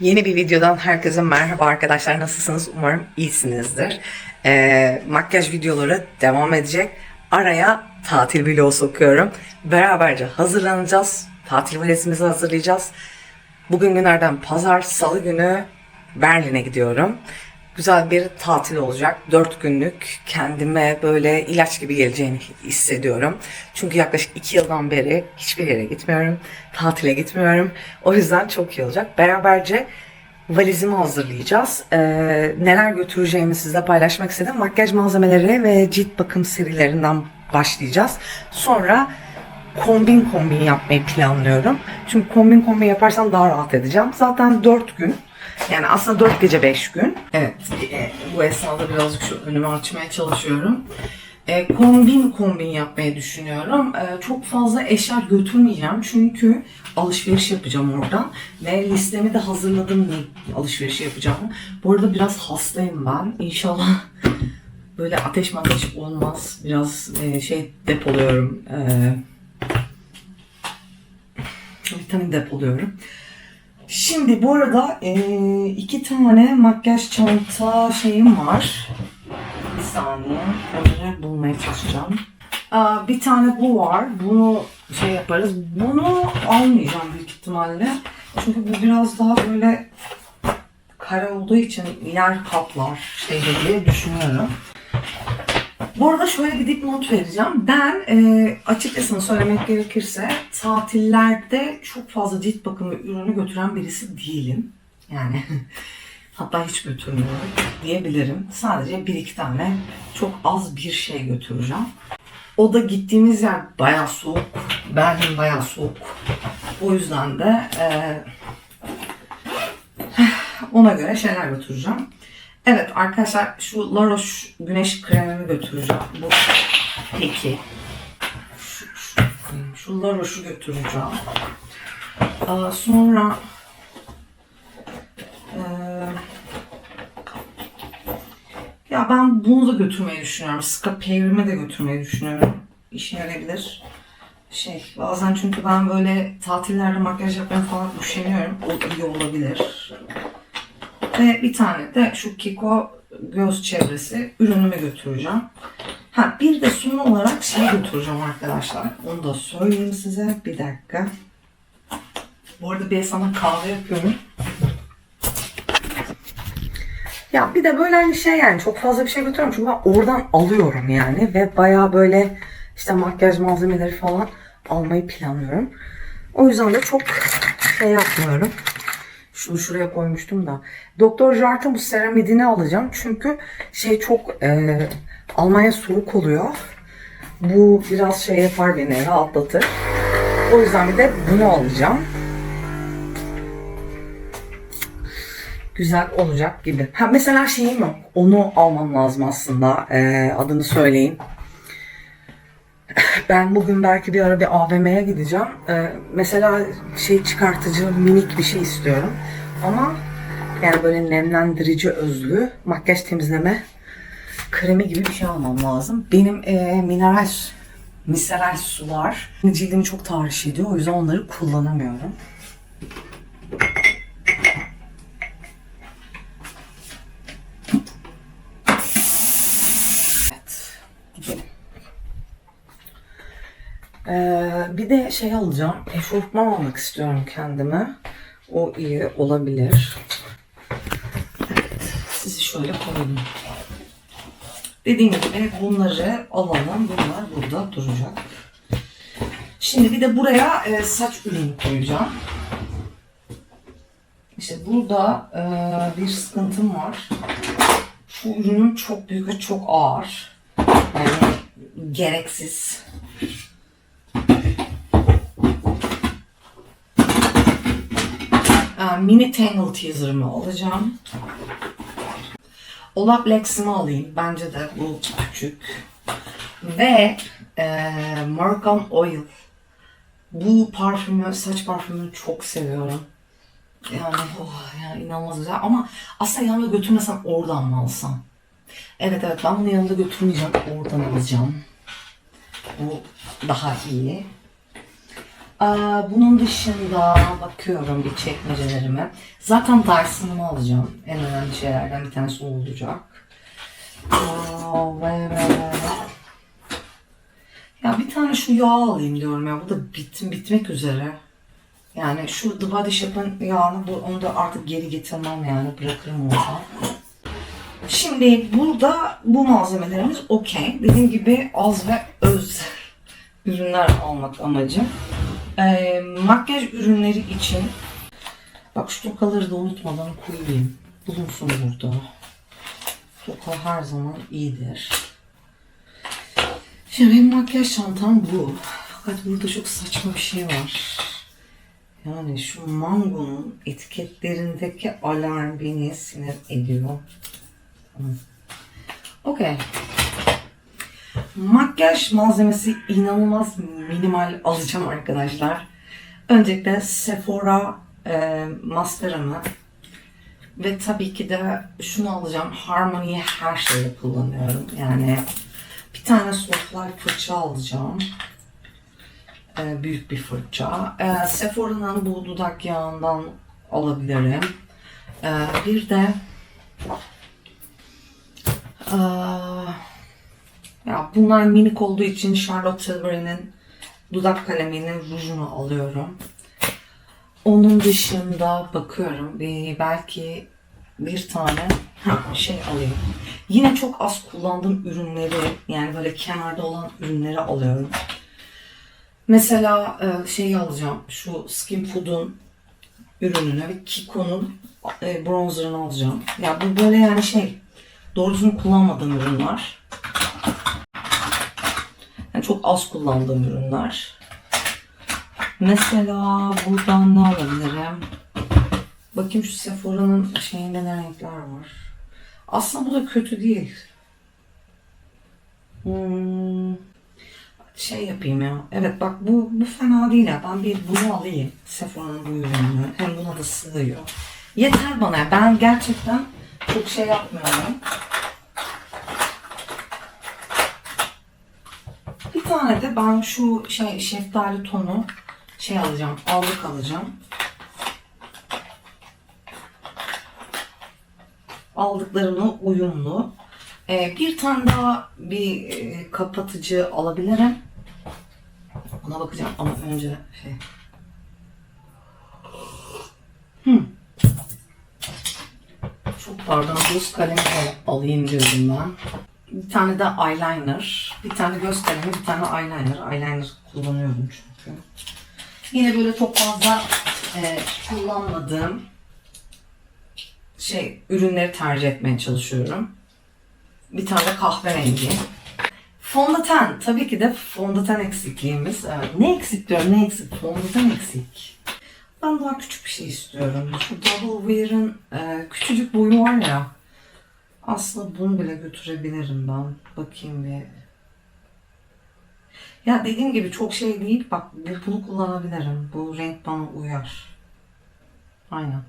Yeni bir videodan herkese merhaba arkadaşlar. Nasılsınız? Umarım iyisinizdir. Ee, makyaj videoları devam edecek. Araya tatil vlogu sokuyorum. Beraberce hazırlanacağız. Tatil valizimizi hazırlayacağız. Bugün günlerden pazar, salı günü Berlin'e gidiyorum. Güzel bir tatil olacak. Dört günlük kendime böyle ilaç gibi geleceğini hissediyorum. Çünkü yaklaşık iki yıldan beri hiçbir yere gitmiyorum. Tatile gitmiyorum. O yüzden çok iyi olacak. Beraberce valizimi hazırlayacağız. Ee, neler götüreceğimi sizle paylaşmak istedim. Makyaj malzemeleri ve cilt bakım serilerinden başlayacağız. Sonra kombin kombin yapmayı planlıyorum. Çünkü kombin kombin yaparsam daha rahat edeceğim. Zaten 4 gün. Yani aslında 4 gece 5 gün. Evet. e, bu esnada birazcık şu önümü açmaya çalışıyorum. E, kombin kombin yapmayı düşünüyorum. E, çok fazla eşya götürmeyeceğim. Çünkü alışveriş yapacağım oradan. Ve listemi de hazırladım ne alışveriş yapacağım. Bu arada biraz hastayım ben. İnşallah böyle ateş ateş olmaz. Biraz e, şey depoluyorum. E, vitamin depoluyorum. Şimdi bu arada e, iki tane makyaj çanta şeyim var. Bir saniye. Onları bulmaya çalışacağım. Aa, bir tane bu var. Bunu şey yaparız. Bunu almayacağım büyük ihtimalle. Çünkü bu biraz daha böyle kare olduğu için yer kaplar şeyde diye düşünüyorum. Bu arada şöyle bir dipnot vereceğim. Ben e, açıkçası söylemek gerekirse tatillerde çok fazla cilt bakımı ürünü götüren birisi değilim. Yani hatta hiç götürmüyorum diyebilirim. Sadece bir iki tane çok az bir şey götüreceğim. O da gittiğimiz yer bayağı soğuk. Berlin bayağı soğuk. O yüzden de e, ona göre şeyler götüreceğim. Evet arkadaşlar şu La Roche güneş kremimi götüreceğim. Bu peki. Şu, şu, şu La Roche'u götüreceğim. Aa, sonra eee, ya ben bunu da götürmeyi düşünüyorum. Sıka peynirimi de götürmeyi düşünüyorum. İşe yarayabilir. Şey bazen çünkü ben böyle tatillerde makyaj yapmaya falan üşeniyorum. O iyi olabilir. Ve bir tane de şu Kiko göz çevresi ürünümü götüreceğim. Ha bir de son olarak şey götüreceğim arkadaşlar. Onu da söyleyeyim size. Bir dakika. Bu arada bir sana kahve yapıyorum. Ya bir de böyle hani şey yani çok fazla bir şey götürüyorum çünkü ben oradan alıyorum yani ve baya böyle işte makyaj malzemeleri falan almayı planlıyorum. O yüzden de çok şey yapmıyorum. Şunu şuraya koymuştum da. Doktor Jart'ın bu seramidini alacağım. Çünkü şey çok e, Almanya soğuk oluyor. Bu biraz şey yapar beni rahatlatır. O yüzden bir de bunu alacağım. Güzel olacak gibi. Ha mesela şeyim yok. Onu almam lazım aslında. E, adını söyleyeyim. Ben bugün belki bir ara bir AVM'ye gideceğim. Ee, mesela şey çıkartıcı minik bir şey istiyorum. Ama yani böyle nemlendirici özlü makyaj temizleme kremi gibi bir şey almam lazım. Benim e, mineral mineral su var. Cildimi çok tahriş ediyor. O yüzden onları kullanamıyorum. Evet. Gidelim. Ee, bir de şey alacağım. Eşofman almak istiyorum kendime. O iyi olabilir. Evet, sizi şöyle koyayım. Dediğim gibi bunları alalım. Bunlar burada duracak. Şimdi bir de buraya e, saç ürünü koyacağım. İşte burada e, bir sıkıntım var. Şu ürünüm çok büyük ve çok ağır. Yani gereksiz. Mini Tangle Teaser'ımı alacağım. Olaplex'imi alayım. Bence de bu küçük. Ve e, Morgan Oil. Bu parfümü, saç parfümünü çok seviyorum. Yani oh, yani inanılmaz güzel ama aslında yanımda götürmesem oradan mı alsam? Evet evet ben bunu yanımda götürmeyeceğim. Oradan alacağım. Bu daha iyi. Bunun dışında bakıyorum bir çekmecelerime. Zaten Dyson'ımı alacağım. En önemli şeylerden bir tanesi olacak. Ve. Ya bir tane şu yağ alayım diyorum ya. Bu da bit, bitmek üzere. Yani şu The Body Shop'ın yağını onu da artık geri getirmem yani bırakırım orada. Şimdi burada bu malzemelerimiz okey. Dediğim gibi az ve öz ürünler almak amacım. Ee, makyaj ürünleri için bak şu tokaları da unutmadan koyayım. Bulunsun burada. Toka her zaman iyidir. Şimdi benim makyaj çantam bu. Fakat burada çok saçma bir şey var. Yani şu mangonun etiketlerindeki alarm beni sinir ediyor. Okey. Makyaj malzemesi inanılmaz minimal alacağım arkadaşlar. Öncelikle Sephora e, maskaramı ve tabii ki de şunu alacağım. Harmony'yi her şeyde kullanıyorum. Yani bir tane Softlife fırça alacağım. E, büyük bir fırça. E, Sephora'nın bu dudak yağından alabilirim. E, bir de Aa, ya bunlar minik olduğu için Charlotte Tilbury'nin dudak kaleminin rujunu alıyorum. Onun dışında bakıyorum bir belki bir tane şey alayım. Yine çok az kullandığım ürünleri yani böyle kenarda olan ürünleri alıyorum. Mesela şeyi alacağım. Şu Skin Food'un ürününü ve Kiko'nun e, bronzerını alacağım. Ya bu böyle yani şey doğru düzgün kullanmadığım ürünler. Az kullandığım ürünler. Mesela buradan ne alabilirim? Bakayım şu Sephora'nın şeyinde ne renkler var. Aslında bu da kötü değil. Hmm, şey yapayım ya. Evet bak bu bu fena değil ya. Ben bir bunu alayım. Sephora'nın bu ürününü. Hem buna da sığıyor. Yeter bana. Ben gerçekten çok şey yapmıyorum. Tane de ben şu şey şeftali tonu şey alacağım. Allık alacağım. Aldıklarımla uyumlu. Ee, bir tane daha bir e, kapatıcı alabilirim. Ona bakacağım ama önce şey. Hmm. Çok pardon göz kalemi alayım diyordum ben. Bir tane de eyeliner. Bir tane kalemi, bir tane eyeliner. Eyeliner kullanıyorum çünkü. Yine böyle çok fazla e, kullanmadığım şey ürünleri tercih etmeye çalışıyorum. Bir tane de kahverengi. Fondöten. Tabii ki de fondöten eksikliğimiz. Evet. Ne eksik diyorum ne eksik? Fondöten eksik. Ben daha küçük bir şey istiyorum. Şu Double Wear'ın e, küçücük boyu var ya. Aslında bunu bile götürebilirim ben. Bakayım bir. Ya dediğim gibi çok şey değil. Bak bu- bunu kullanabilirim. Bu renk bana uyar. Aynen.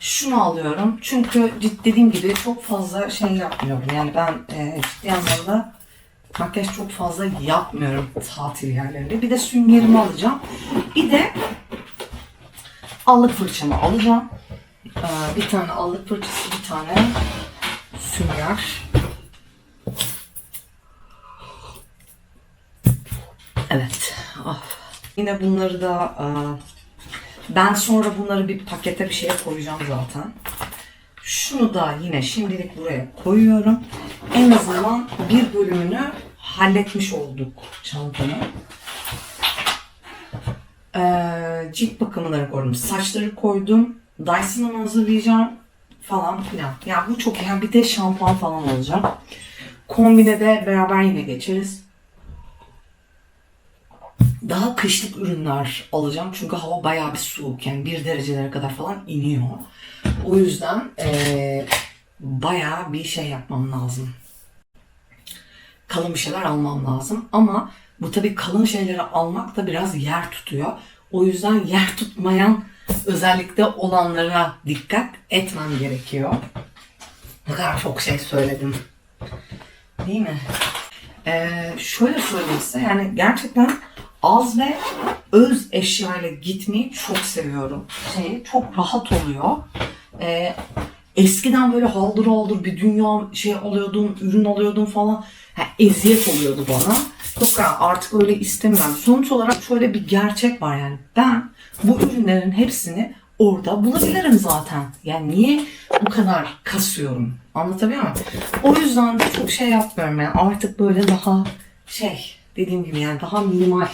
Şunu alıyorum. Çünkü dediğim gibi çok fazla şey yapmıyorum. Yani ben e, ciddi anlamda makyaj çok fazla yapmıyorum tatil yerlerinde. Bir de süngerimi alacağım. Bir de allık fırçamı alacağım. Ee, bir tane allık fırçası, bir tane sünger. Evet. Ah. Yine bunları da e, ben sonra bunları bir pakete bir şeye koyacağım zaten. Şunu da yine şimdilik buraya koyuyorum. En azından bir bölümünü halletmiş olduk çantanın. Ee, cilt bakımları koydum. Saçları koydum. Dyson'ımı hazırlayacağım falan filan. Ya bu çok iyi. Yani bir de şampuan falan alacağım. Kombine de beraber yine geçeriz. Daha kışlık ürünler alacağım. Çünkü hava bayağı bir soğuk. Yani bir derecelere kadar falan iniyor. O yüzden ee, bayağı bir şey yapmam lazım. Kalın bir şeyler almam lazım. Ama bu tabii kalın şeyleri almak da biraz yer tutuyor. O yüzden yer tutmayan özellikle olanlara dikkat etmem gerekiyor. Ne kadar çok şey söyledim. Değil mi? Ee, şöyle söyleyeyim size yani gerçekten az ve öz eşyayla gitmeyi çok seviyorum. Şey, çok rahat oluyor. Ee, eskiden böyle haldır haldır bir dünya şey alıyordum, ürün alıyordum falan. Ha, eziyet oluyordu bana. Çok rahat. Artık öyle istemiyorum. Sonuç olarak şöyle bir gerçek var yani. Ben bu ürünlerin hepsini orada bulabilirim zaten. Yani niye bu kadar kasıyorum? Anlatabiliyor muyum? O yüzden de çok şey yapmıyorum yani. Artık böyle daha şey dediğim gibi yani daha minimal.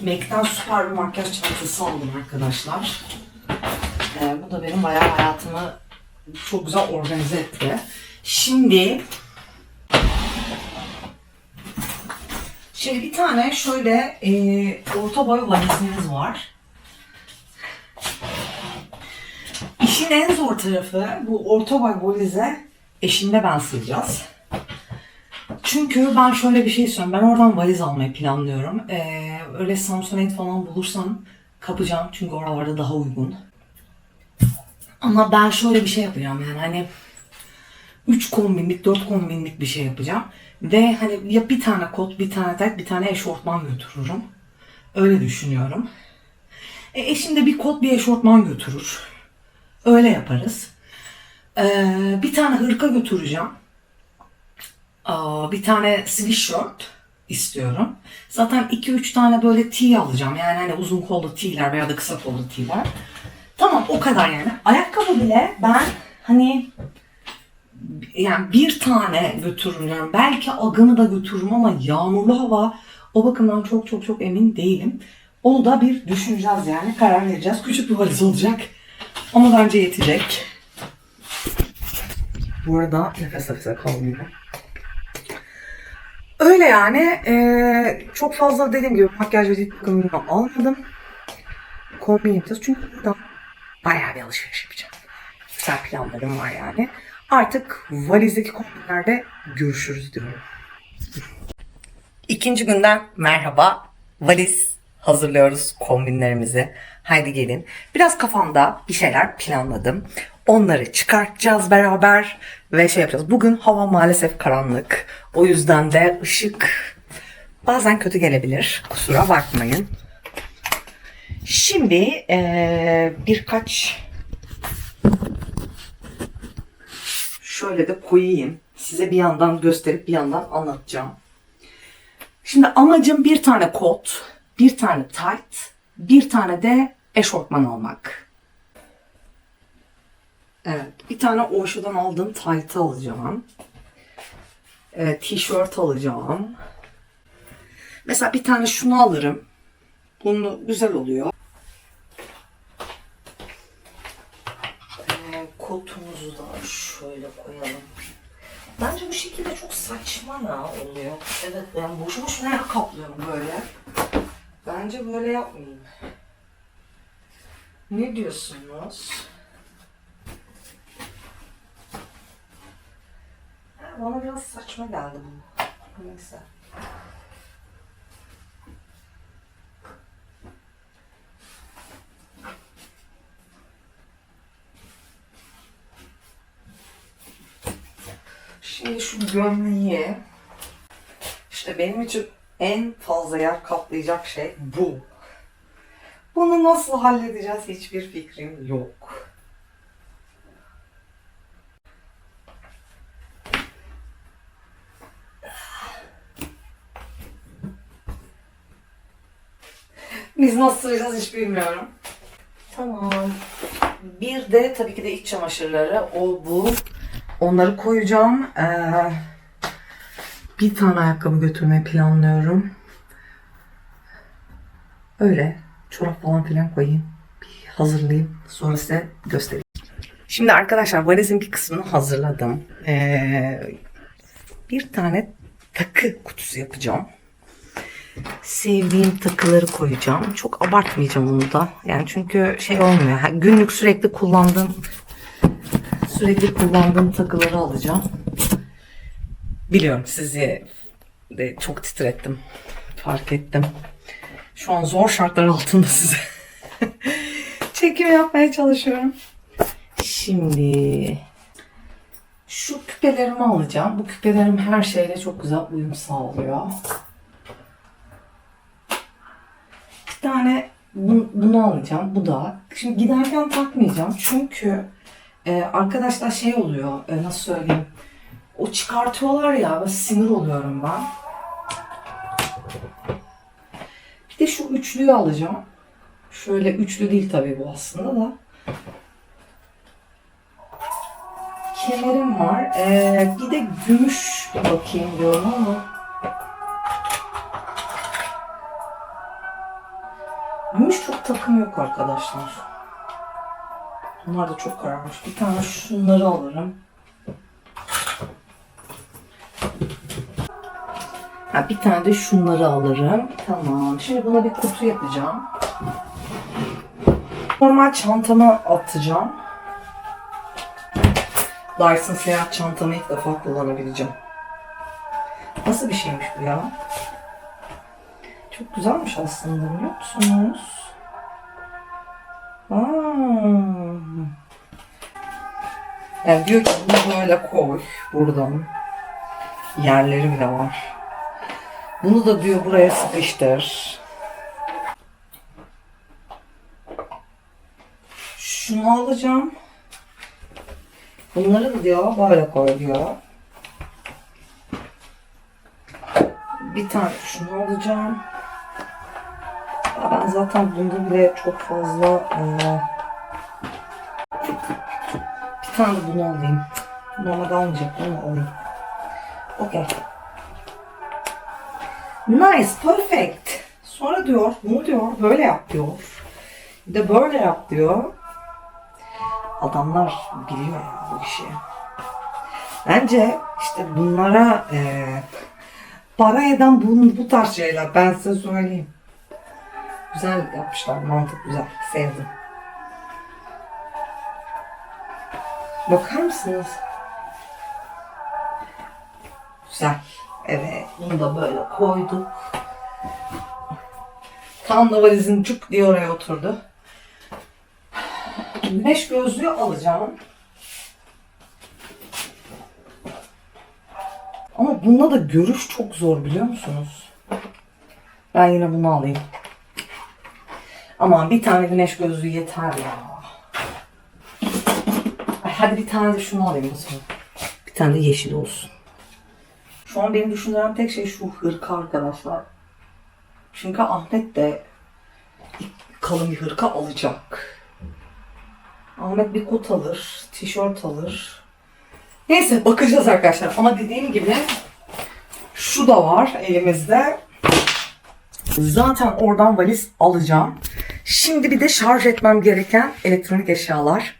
MAC'den süper bir makyaj çantası aldım arkadaşlar. Ee, bu da benim bayağı hayatımı çok güzel organize etti. Şimdi Şimdi bir tane şöyle e, orta boy valizimiz var. İşin en zor tarafı bu orta boy valize eşimle ben sığacağız. Çünkü ben şöyle bir şey istiyorum. Ben oradan valiz almayı planlıyorum. Ee, öyle Samsonite falan bulursam kapacağım. Çünkü oralarda daha uygun. Ama ben şöyle bir şey yapacağım yani hani 3 kombinlik, 4 kombinlik bir şey yapacağım. Ve hani ya bir tane kot, bir tane tek, bir tane eşortman götürürüm. Öyle düşünüyorum. E, eşim de bir kot, bir eşortman götürür. Öyle yaparız. Ee, bir tane hırka götüreceğim. Bir tane sweatshirt istiyorum. Zaten 2-3 tane böyle tee alacağım. Yani hani uzun kollu tee'ler veya da kısa kollu tee'ler. Tamam o kadar yani. Ayakkabı bile ben hani yani bir tane götürürüm yani belki agını da götürürüm ama yağmurlu hava o bakımdan çok çok çok emin değilim. Onu da bir düşüneceğiz yani karar vereceğiz. Küçük bir valiz olacak ama bence yetecek. Bu arada nefes nefese kalmıyorum. Öyle yani eee, çok fazla dediğim gibi makyaj ve cilt bakımını almadım. Kombin yapacağız çünkü burada bayağı bir alışveriş yapacağım. Güzel planlarım var yani. Artık valizdeki kombinlerde görüşürüz diyorum. İkinci günden merhaba. Valiz hazırlıyoruz kombinlerimizi. Haydi gelin. Biraz kafamda bir şeyler planladım. Onları çıkartacağız beraber ve şey yapacağız. Bugün hava maalesef karanlık. O yüzden de ışık bazen kötü gelebilir. Kusura bakmayın. Şimdi eee, birkaç şöyle de koyayım. Size bir yandan gösterip bir yandan anlatacağım. Şimdi amacım bir tane kot, bir tane tight, bir tane de eşortman almak. Evet, bir tane Osho'dan aldığım tight'ı alacağım. Ee, tişört alacağım. Mesela bir tane şunu alırım. Bunu güzel oluyor. Ee, kotumuzu da şöyle koyalım. Bence bu şekilde çok saçma ya oluyor. Evet ben boşu boşuna yer kaplıyorum böyle. Bence böyle yapmayayım. Ne diyorsunuz? Bana biraz saçma geldi bu. Neyse. Şimdi şu gömleği işte benim için en fazla yer kaplayacak şey bu. Bunu nasıl halledeceğiz hiçbir fikrim yok. Biz nasıl sığacağız hiç bilmiyorum. Tamam. Bir de tabii ki de iç çamaşırları. O bu. Onları koyacağım. Ee, bir tane ayakkabı götürmeyi planlıyorum. Öyle. Çorap falan filan koyayım. Bir hazırlayayım. Sonra size göstereyim. Şimdi arkadaşlar valizin bir kısmını hazırladım. Ee, bir tane takı kutusu yapacağım. Sevdiğim takıları koyacağım. Çok abartmayacağım onu da. Yani çünkü şey olmuyor. Günlük sürekli kullandığım sürekli kullandığım takıları alacağım. Biliyorum sizi de çok titrettim. Fark ettim. Şu an zor şartlar altında size çekim yapmaya çalışıyorum. Şimdi şu küpelerimi alacağım. Bu küpelerim her şeyle çok güzel uyum sağlıyor. tane bu- bunu alacağım. Bu da. Şimdi giderken takmayacağım. Çünkü e, arkadaşlar şey oluyor. e, nasıl söyleyeyim. O çıkartıyorlar ya. Sinir oluyorum ben. Bir de şu üçlüyü alacağım. Şöyle üçlü değil tabii bu aslında da. Kemerim var. Ee, bir de gümüş bakayım diyorum ama. Gümüş çok takım yok arkadaşlar. Bunlar da çok kararmış. Bir tane şunları alırım. Ha, bir tane de şunları alırım. Tamam. Şimdi buna bir kutu yapacağım. Normal çantama atacağım. Dyson seyahat çantamı ilk defa kullanabileceğim. Nasıl bir şeymiş bu ya? Çok güzelmiş aslında biliyor musunuz? Aa. Yani diyor ki bunu böyle koy buradan. Yerleri bile var. Bunu da diyor buraya sıkıştır. Şunu alacağım. Bunları da diyor böyle koy diyor. Bir tane şunu alacağım. Ben zaten bunda bile çok fazla eee, bir tane de bunu alayım. Normalde almayacaktım ama alayım. Okey. Nice, perfect. Sonra diyor, bunu diyor, böyle yap diyor. Bir de böyle yap diyor. Adamlar biliyor ya bu işi. Bence işte bunlara eee para eden bu, bu tarz şeyler. Ben size söyleyeyim. Güzel yapmışlar. Mantık güzel. Sevdim. Bakar mısınız? Güzel. Evet. Bunu da böyle koyduk. Tam da valizin cuk diye oraya oturdu. Güneş gözlüğü alacağım. Ama bunda da görüş çok zor biliyor musunuz? Ben yine bunu alayım. Aman bir tane güneş gözlüğü yeter ya. Ay, hadi bir tane de şunu alayım o. Bir tane de yeşil olsun. Şu an benim düşündüğüm tek şey şu hırka arkadaşlar. Çünkü Ahmet de kalın bir hırka alacak. Ahmet bir kot alır, tişört alır. Neyse bakacağız arkadaşlar. Ama dediğim gibi şu da var elimizde. Zaten oradan valiz alacağım. Şimdi bir de şarj etmem gereken elektronik eşyalar.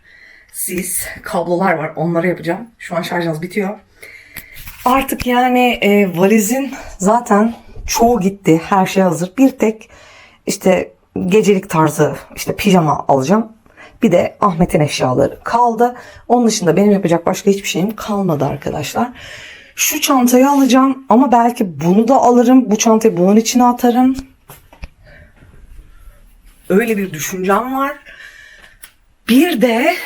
Sis, kablolar var. Onları yapacağım. Şu an şarjımız bitiyor. Artık yani e, valizin zaten çoğu gitti. Her şey hazır. Bir tek işte gecelik tarzı işte pijama alacağım. Bir de Ahmet'in eşyaları kaldı. Onun dışında benim yapacak başka hiçbir şeyim kalmadı arkadaşlar. Şu çantayı alacağım ama belki bunu da alırım. Bu çantayı bunun içine atarım. Öyle bir düşüncem var. Bir de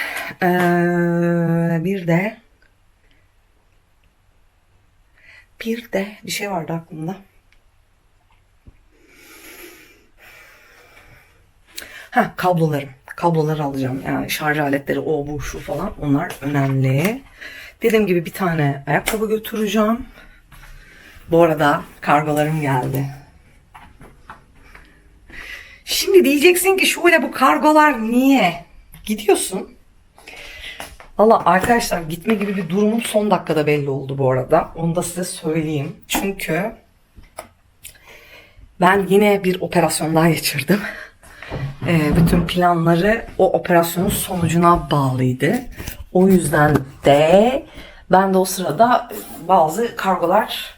eee, bir de bir de bir şey vardı aklımda. Ha kablolarım. Kabloları alacağım. Yani şarj aletleri o bu şu falan. Onlar önemli. Dediğim gibi bir tane ayakkabı götüreceğim. Bu arada kargolarım geldi. Şimdi diyeceksin ki şöyle bu kargolar niye? Gidiyorsun. Valla arkadaşlar gitme gibi bir durumum son dakikada belli oldu bu arada. Onu da size söyleyeyim. Çünkü ben yine bir operasyon daha geçirdim. Ee, bütün planları o operasyonun sonucuna bağlıydı. O yüzden de ben de o sırada bazı kargolar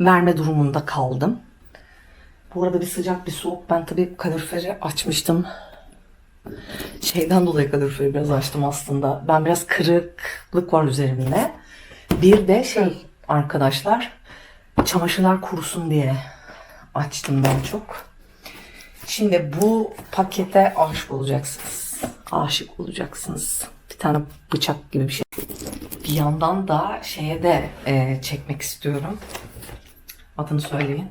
verme durumunda kaldım. Bu arada bir sıcak bir soğuk. Ben tabii kaloriferi açmıştım. Şeyden dolayı kaloriferi biraz açtım aslında. Ben biraz kırıklık var üzerimde. Bir de şey arkadaşlar çamaşırlar kurusun diye açtım ben çok. Şimdi bu pakete aşık olacaksınız. Aşık olacaksınız. Bir tane bıçak gibi bir şey. Bir yandan da şeye de e, çekmek istiyorum. Adını söyleyin.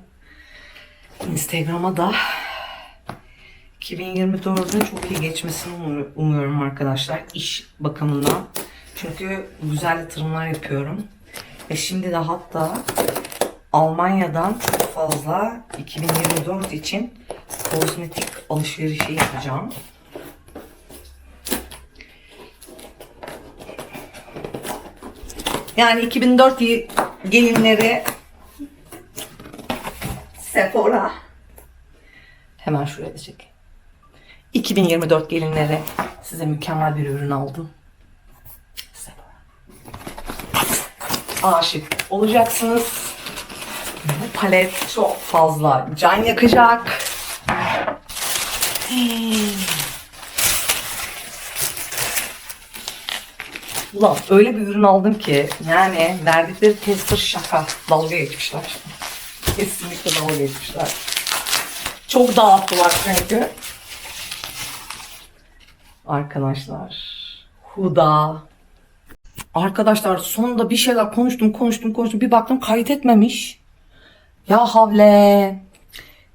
Instagram'a da 2024'ün çok iyi geçmesini umuyorum arkadaşlar iş bakımından. Çünkü güzel yatırımlar yapıyorum. Ve şimdi de hatta Almanya'dan çok fazla 2024 için kozmetik alışverişi yapacağım. Yani 2004 y- gelinleri Sephora. Hemen şuraya da çek. 2024 gelinleri size mükemmel bir ürün aldım. Sephora. Aşık olacaksınız. Bu palet çok fazla can yakacak. Ulan öyle bir ürün aldım ki yani verdikleri tester şaka. Dalga geçmişler. Kesinlikle dalga geçmişler. Çok dağıttılar çünkü. Arkadaşlar. Huda. Arkadaşlar sonunda bir şeyler konuştum konuştum konuştum. Bir baktım kayıt etmemiş. Ya havle.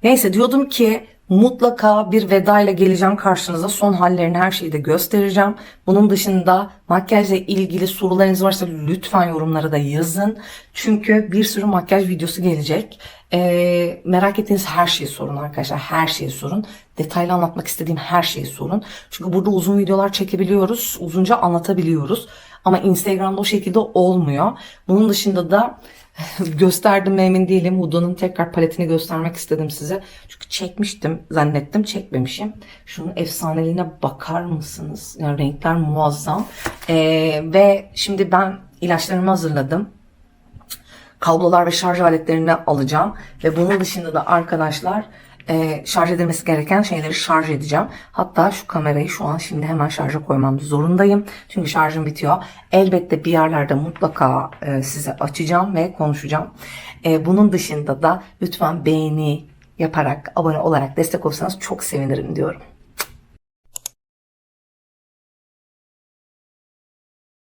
Neyse diyordum ki mutlaka bir veda ile geleceğim karşınıza. Son hallerini her şeyi de göstereceğim. Bunun dışında makyajla ilgili sorularınız varsa lütfen yorumlara da yazın. Çünkü bir sürü makyaj videosu gelecek. Ee, merak ettiğiniz her şeyi sorun arkadaşlar. Her şeyi sorun. Detaylı anlatmak istediğim her şeyi sorun. Çünkü burada uzun videolar çekebiliyoruz. Uzunca anlatabiliyoruz. Ama Instagram'da o şekilde olmuyor. Bunun dışında da gösterdim mi emin değilim. Huda'nın tekrar paletini göstermek istedim size. Çünkü çekmiştim zannettim çekmemişim. Şunun efsaneliğine bakar mısınız? Yani renkler muazzam. Ee, ve şimdi ben ilaçlarımı hazırladım kablolar ve şarj aletlerini alacağım. Ve bunun dışında da arkadaşlar e, şarj edilmesi gereken şeyleri şarj edeceğim. Hatta şu kamerayı şu an şimdi hemen şarja koymam zorundayım. Çünkü şarjım bitiyor. Elbette bir yerlerde mutlaka e, size açacağım ve konuşacağım. E, bunun dışında da lütfen beğeni yaparak, abone olarak destek olursanız çok sevinirim diyorum.